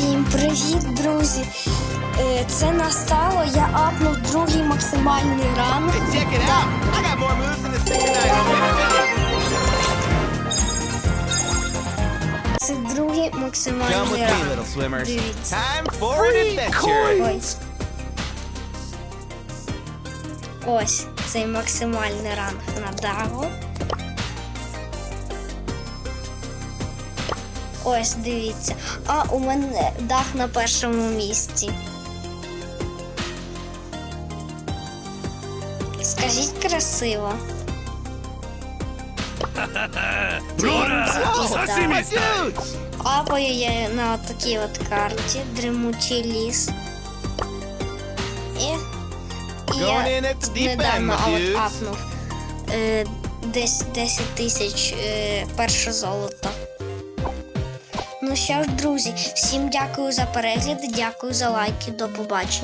Всім привіт, друзі! Е, Це настало, я апнув другий максимальний ранг. Hey, check it out! I got more moves than the 69 Це другий максимальний ранг. Дивіться. Ось цей максимальний ранг на Даго. Ось, дивіться. А у мене дах на першому місці. Скажіть красиво. Апаю я на такій от карті Дремучий ліс. І, і я недавно от апнув е, десь 10 тисяч е, перше золото. Ну що ж, друзі, всім дякую за перегляд, дякую за лайки, до побачення.